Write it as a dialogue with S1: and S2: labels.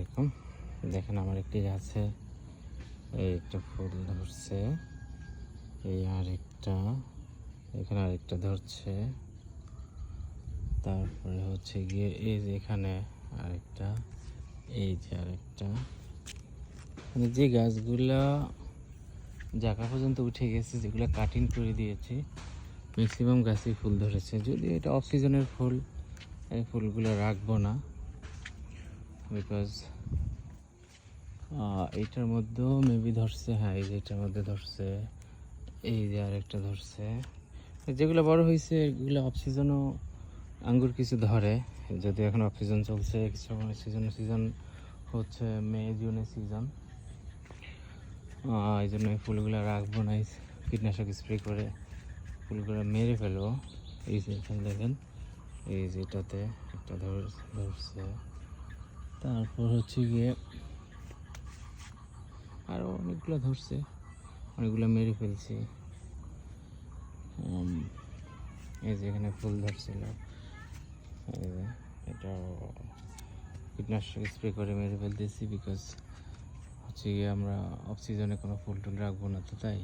S1: আলাইকুম। দেখেন, আমার একটি গাছে এই একটা ফুল ধরছে। এই আরেকটা, এখানে আরেকটা ধরছে। তারপরে হচ্ছে গিয়ে এই যে এখানে আরেকটা, এই যে আরেকটা। মানে যে গাছগুলা জায়গা পর্যন্ত উঠে গেছে, যেগুলো কাটিং করে দিয়েছি ম্যাক্সিমাম গাছই ফুল ধরেছে। যদি এটা অফ সিজনের ফুল, এই ফুলগুলো রাখব না। বিকজ এইটার মধ্যেও মেবি ধরছে হ্যাঁ এই যে এটার মধ্যে ধরছে, এই যে আরেকটা ধরছে। যেগুলো বড় হয়েছে এগুলো অফ সিজনও আঙ্গুর কিছু ধরে। যদি এখন অফ সিজন চলছে কিছু সিজন সিজন হচ্ছে মে, জুনের সিজন এই জন্য এই ফুলগুলো রাখব না কীটনাশক স্প্রে করে ফুলগুলো মেরে ফেলব। এই দেখেন, এই যেটাতে একটা ধর, ধরছে। তারপর হচ্ছে গিয়ে আরও অনেকগুলো ধরছে, অনেকগুলো মেরে ফেলছি। এই যে এখানে ফুল ধরছিল। এটাও কীটনাশক স্প্রে করে মেরে ফেলতেছি বিকজ হচ্ছে গিয়ে আমরা অফ সিজনে কোনো ফুল টুল রাখব না তো তাই।